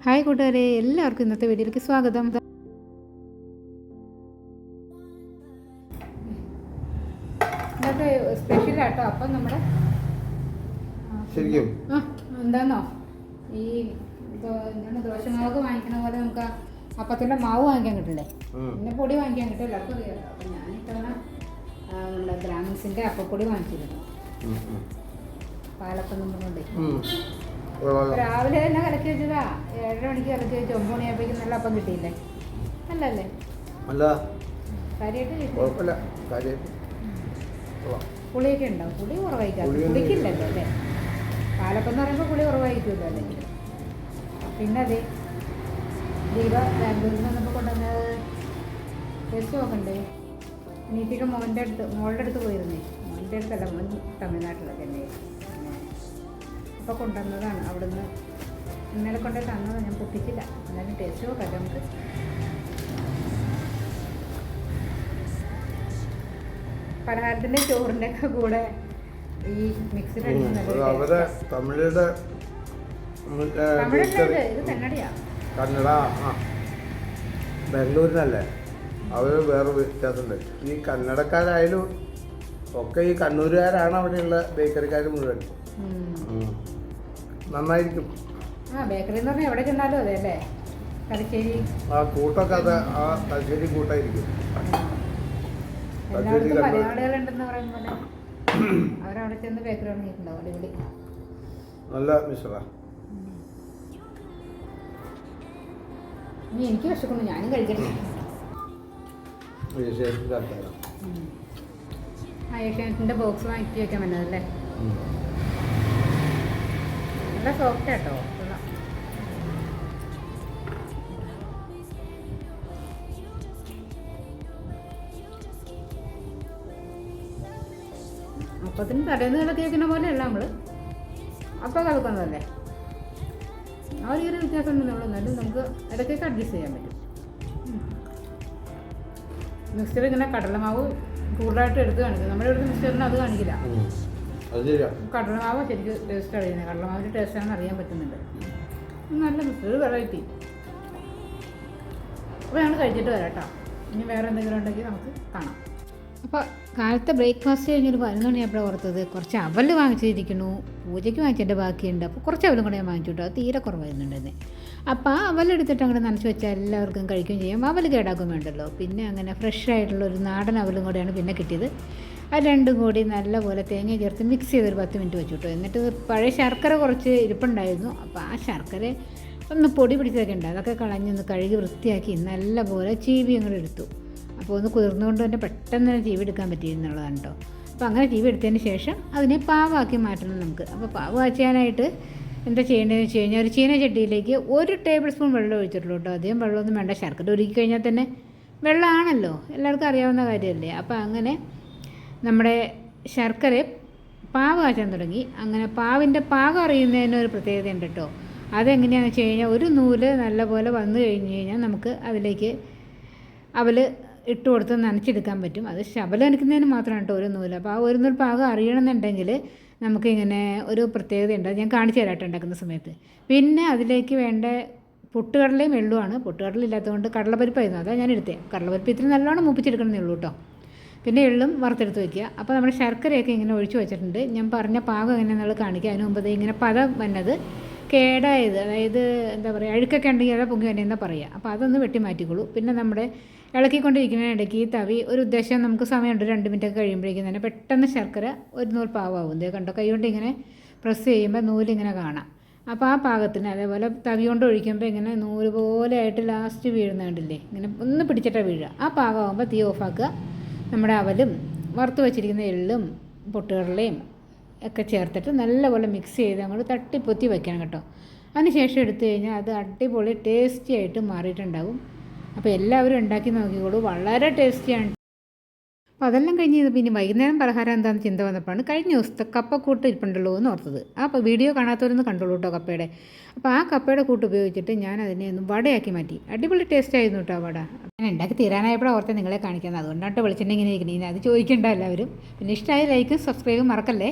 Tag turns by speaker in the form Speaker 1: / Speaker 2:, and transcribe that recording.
Speaker 1: Hi കൂട്ടുകാരെ എല്ലാവർക്കും ഇന്നത്തെ വീഡിയോയിലേക്ക് സ്വാഗതം ഇന്നത്തെ സ്പെഷ്യൽ ആട്ടോ അപ്പം നമ്മുടെ
Speaker 2: ശരിക്കും
Speaker 1: ആ എന്താന്നോ ഈ എന്താണ് ദോശമാവ് വാങ്ങിക്കണ പോലെ നമുക്ക് അപ്പത്തിന്റെ മാവ് വാങ്ങിക്കാൻ കിട്ടില്ലേ. പിന്നെ പൊടി വാങ്ങിക്കാൻ കിട്ടും എല്ലാവർക്കും അറിയാമല്ലോ അപ്പം ഞാൻ ഇത്തവണ നമ്മുടെ ഗ്രാമീൺസിന്റെ അപ്പപ്പൊടി വാങ്ങിച്ചിരുന്നു. പാലപ്പം.
Speaker 2: കൊള്ളാലോ.
Speaker 1: രാവിലെ തന്നെ കലക്കി വെച്ചതാ. ഏഴര മണിക്ക് കലക്കി വെച്ച് ഒമ്പത് മണിയാകുമ്പോഴേക്കും നല്ല അപ്പം കിട്ടിയില്ലേ? അല്ലല്ലേ
Speaker 2: അല്ല.
Speaker 1: കാര്യമായിട്ട് കിട്ടി.
Speaker 2: കുഴപ്പമില്ല. കാര്യമായിട്ട് കൊള്ളാം.
Speaker 1: പുളിയൊക്കെ ഉണ്ടാവും പുളി കുറവായിരിക്കും. പുളിക്കില്ലല്ലോ അല്ലേ? പാലപ്പം എന്ന് പറയുമ്പോൾ പുളി കുറവായിരിക്കുമല്ലോ അല്ലെങ്കിൽ പിന്നെ അതെ ദീപ ബാംഗ്ലൂരിൽ നിന്ന് വന്നപ്പോൾ കൊണ്ടുവന്നത് ബസ് നോക്കണ്ടേ? നീറ്റിക്ക് മോന്റെ അടുത്ത് മോളുടെ അടുത്ത് പോയിരുന്നേ. മോന്റെ അടുത്തല്ല മോൻ തമിഴ്നാട്ടിലൊക്കെ തന്നെ അപ്പോൾ കൊണ്ടുവന്നതാണ്. അവിടുന്ന് ഇന്നലെ കൊണ്ടേ തന്നതാണ് ഞാൻ പൊട്ടിച്ചില്ല. എന്നാലും ടേസ്റ്റ് നോക്കാം നമുക്ക്. പലഹാരത്തിന്റെ ചോറിന്റെ ഒക്കെ കൂടെ ഈ മിക്സിൽ
Speaker 2: അവരെ. തമിഴരുടെ കന്നഡ ആ ബാംഗ്ലൂരിനല്ലേ? അവർ വേറെ വ്യത്യാസമുണ്ട്. ഈ കന്നഡക്കാരായാലും ഒക്കെ ഈ കണ്ണൂരുകാരാണ് അവിടെയുള്ള ബേക്കറിക്കാർ മുഴുവൻ. നന്നായിരിക്കും.
Speaker 1: ആ ബേക്കറി എന്ന് പറഞ്ഞാൽ എവിടെ ചെന്നാലും അതെ അല്ലേ? തലശ്ശേരി.
Speaker 2: ആ കൂട്ടൊക്കെ അത് ആ തലശ്ശേരി കൂട്ടായിരിക്കും.
Speaker 1: എല്ലായിടത്തും. മലയാളികളുണ്ടെന്ന് പറയുമ്പോൾ അവരവിടെ ചെന്ന് ബേക്കറി തുടങ്ങിയിട്ടുണ്ടാവും അടിപൊളി.
Speaker 2: നല്ല മിശ്ര
Speaker 1: ഇനി എനിക്ക് വിശക്കുന്നു ഞാനും കഴിക്കട്ടെ. ഏഷ്യാനെറ്റിന്റെ ബോക്സ് വാങ്ങിച്ച് വന്നതല്ലേ? നല്ല സോഫ്റ്റ് കേട്ടോ അപ്പത്തിന് തലേന്ന് കിടക്കി വെക്കുന്ന പോലെയല്ല നമ്മൾ അപ്പം കളക്കുന്നതല്ലേ ആ ഒരു വ്യത്യാസം ഉണ്ടെന്നേ എന്നാലും നമുക്ക് ഇടയ്ക്കൊക്കെ അഡ്ജസ്റ്റ് ചെയ്യാൻ പറ്റും. മിക്സർ ഇങ്ങനെ കടലമാവ് കൂടുതലായിട്ട് എടുത്ത് കാണിക്കും. നമ്മുടെ ഇവിടുത്തെ മിക്സറിന് അത് കാണിക്കില്ല. കടലമാവ് ശരിക്കും ടേസ്റ്റ് അറിയുന്നത് കടലമാവിന്റെ ടേസ്റ്റ് ആണെന്ന് അറിയാൻ പറ്റുന്നുണ്ട്. നല്ല ഒരു വെറൈറ്റി അപ്പോൾ ഞങ്ങൾ കഴിച്ചിട്ട് വരാട്ടോ. ഇനി വേറെ എന്തെങ്കിലും ഉണ്ടെങ്കിൽ നമുക്ക് കാണാം. അപ്പോൾ കാലത്തെ ബ്രേക്ക്ഫാസ്റ്റ് കഴിഞ്ഞൊരു പതിനൊന്ന് മണിയായപ്പോഴാണ് ഓർത്തത്. കുറച്ച് അവൽ വാങ്ങിച്ചിരിക്കുന്നു. പൂജയ്ക്ക് വാങ്ങിച്ചതിന്റെ ബാക്കിയുണ്ട്. അപ്പോൾ കുറച്ച് അവലും കൂടെ ഞാൻ വാങ്ങിച്ചു അത് തീരെ കുറവായിരുന്നുണ്ടെന്ന്. അപ്പോൾ ആ അവലെടുത്തിട്ട് അങ്ങോട്ട് നനച്ച് വെച്ചാൽ എല്ലാവർക്കും കഴിക്കുകയും ചെയ്യാം. അവൽ കേടാക്കും വേണ്ടല്ലോ. പിന്നെ അങ്ങനെ ഫ്രഷ് ആയിട്ടുള്ള ഒരു നാടൻ അവലും കൂടെയാണ് പിന്നെ കിട്ടിയത്. അത് രണ്ടും കൂടി നല്ലപോലെ തേങ്ങ ചേർത്ത് മിക്സ് ചെയ്തൊരു പത്ത് മിനിറ്റ് വെച്ചു കേട്ടോ എന്നിട്ട് പഴയ ശർക്കര കുറച്ച് ഇരിപ്പുണ്ടായിരുന്നു. അപ്പോൾ ആ ശർക്കര ഒന്ന് പൊടി പിടിച്ചതൊക്കെ ഉണ്ട്. അതൊക്കെ കളഞ്ഞൊന്ന് കഴുകി വൃത്തിയാക്കി നല്ലപോലെ ചീവി അങ്ങോട്ട് എടുത്തു. അപ്പോൾ ഒന്ന് കുതിർന്നുകൊണ്ട് തന്നെ പെട്ടെന്ന് തന്നെ ചീവി എടുക്കാൻ പറ്റിയെന്നുള്ളതാണ് കേട്ടോ അപ്പോൾ അങ്ങനെ ചീവി എടുത്തതിന് ശേഷം അതിനെ പാവാക്കി മാറ്റണം നമുക്ക്. അപ്പോൾ പാവ് എന്താ ചെയ്യേണ്ടതെന്ന് വെച്ച് കഴിഞ്ഞാൽ ഒരു ചീന ചട്ടിയിലേക്ക് ഒരു ടേബിൾ സ്പൂൺ വെള്ളം ഒഴിച്ചിട്ടുള്ളൂ കേട്ടോ അധികം വെള്ളമൊന്നും വേണ്ട. ശർക്കര ഒരുക്കി കഴിഞ്ഞാൽ തന്നെ വെള്ളമാണല്ലോ എല്ലാവർക്കും അറിയാവുന്ന കാര്യമല്ലേ? അപ്പോൾ അങ്ങനെ നമ്മുടെ ശർക്കര പാവ് കാച്ചാൻ തുടങ്ങി. അങ്ങനെ പാവിന്റെ പാകം അറിയുന്നതിന് ഒരു പ്രത്യേകത ഉണ്ട് കേട്ടോ. അതെങ്ങനെയാണെന്ന് വെച്ച് കഴിഞ്ഞാൽ ഒരു നൂൽ നല്ലപോലെ വന്നു കഴിഞ്ഞ് കഴിഞ്ഞാൽ നമുക്ക് അതിലേക്ക് അവൽ ഇട്ട് കൊടുത്ത് നനച്ചെടുക്കാൻ പറ്റും. അത് ശബലം അനക്കുന്നതിന് മാത്രമാണ് കേട്ടോ ഒരു നൂൽ. അപ്പോൾ ആ ഒരു നൂൽ പാകം അറിയണമെന്നുണ്ടെങ്കിൽ നമുക്കിങ്ങനെ ഒരു പ്രത്യേകതയുണ്ട്. അത് ഞാൻ കാണിച്ചു തരാട്ടോ ഉണ്ടാക്കുന്ന സമയത്ത്. പിന്നെ അതിലേക്ക് വേണ്ട പൊട്ടുകടലയും വെള്ളമാണ് പൊട്ടുകടല ഇല്ലാത്തതുകൊണ്ട് കടലപ്പരിപ്പായിരുന്നു. അതാണ് ഞാൻ എടുത്തത് കടലപ്പരിപ്പ് ഇത്തിരി നല്ലോണം മൂപ്പിച്ചെടുക്കണമെന്നേ ഉള്ളൂ കേട്ടോ. പിന്നെ എള്ളും വറുത്തെടുത്ത് വയ്ക്കുക അപ്പോൾ നമ്മുടെ ശർക്കരയൊക്കെ ഇങ്ങനെ ഒഴിച്ചു വെച്ചിട്ടുണ്ട്. ഞാൻ പറഞ്ഞ പാകം എങ്ങനെയാണെന്നുള്ളത് കാണിക്കുക അതിന് മുമ്പ് ഇങ്ങനെ പത വന്നത് കേടായത് അതായത് എന്താ പറയുക അഴുക്കൊക്കെ ഉണ്ടെങ്കിൽ അതാ പൊങ്ങി തന്നെ എന്താ പറയുക അപ്പോൾ അതൊന്ന് വെട്ടി മാറ്റിക്കോളൂ. പിന്നെ നമ്മുടെ ഇളക്കിക്കൊണ്ടിരിക്കുന്നതിനിടയ്ക്ക് ഈ തവി ഒരു ഉദ്ദേശം നമുക്ക് സമയമുണ്ട്. രണ്ട് മിനിറ്റൊക്കെ കഴിയുമ്പോഴേക്കും തന്നെ പെട്ടെന്ന് ശർക്കര ഒരു നൂൽ പാവാകും ഇതേ കണ്ടോ കൈ കൊണ്ട് ഇങ്ങനെ പ്രസ് ചെയ്യുമ്പോൾ നൂലിങ്ങനെ കാണാം. അപ്പോൾ ആ പാകത്തിന് അതേപോലെ തവി കൊണ്ട് ഒഴിക്കുമ്പോൾ ഇങ്ങനെ നൂൽ പോലെ ആയിട്ട് ലാസ്റ്റ് വീഴുന്ന കണ്ടില്ലേ ഇങ്ങനെ ഒന്ന് പിടിച്ചിട്ടാണ് വീഴുക. ആ പാകമാകുമ്പോൾ തീ ഓഫാക്കുക നമ്മുടെ അവലും വറുത്ത് വെച്ചിരിക്കുന്ന എള്ളും പൊട്ടുകടലയും ഒക്കെ ചേർത്തിട്ട് നല്ലപോലെ മിക്സ് ചെയ്ത് അങ്ങോട്ട് തട്ടിപ്പൊത്തി വെക്കണം കേട്ടോ. അതിനുശേഷം എടുത്തു കഴിഞ്ഞാൽ അത് അടിപൊളി ടേസ്റ്റി ആയിട്ട് മാറിയിട്ടുണ്ടാകും അപ്പോൾ എല്ലാവരും ഉണ്ടാക്കി നോക്കിക്കോളൂ. വളരെ ടേസ്റ്റിയാണ് അപ്പോൾ അതെല്ലാം കഴിഞ്ഞ് പിന്നെ വൈകുന്നേരം പലഹാരം എന്താണെന്ന് ചിന്ത വന്നപ്പോഴാണ് കഴിഞ്ഞ ദിവസത്തെ കപ്പക്കൂട്ട് ഇരിപ്പുണ്ടല്ലോ എന്ന് ഓർത്തത്. അപ്പോൾ വീഡിയോ കാണാത്തവരൊന്ന് കണ്ടോളൂ കേട്ടോ കപ്പയുടെ. അപ്പോൾ ആ കപ്പയുടെ കൂട്ട് ഉപയോഗിച്ചിട്ട് ഞാൻ അതിനെ ഒന്ന് വടയാക്കി മാറ്റി. അടിപൊളി ടേസ്റ്റ് ആയിരുന്നു കേട്ടോ വട. ഞാൻ ഉണ്ടാക്കി തീരാനായപ്പോഴാണ് ഓർത്തേ നിങ്ങളെ കാണിക്കുന്നത്. അതുകൊണ്ടാണ് വിളിച്ചിട്ടുണ്ടെങ്കിൽ ഇങ്ങനെ ഇരിക്കുന്നത് അത് ചോദിക്കേണ്ട എല്ലാവരും. പിന്നെ ഇഷ്ടമായ ലൈക്കും സബ്സ്ക്രൈബും മറക്കല്ലേ?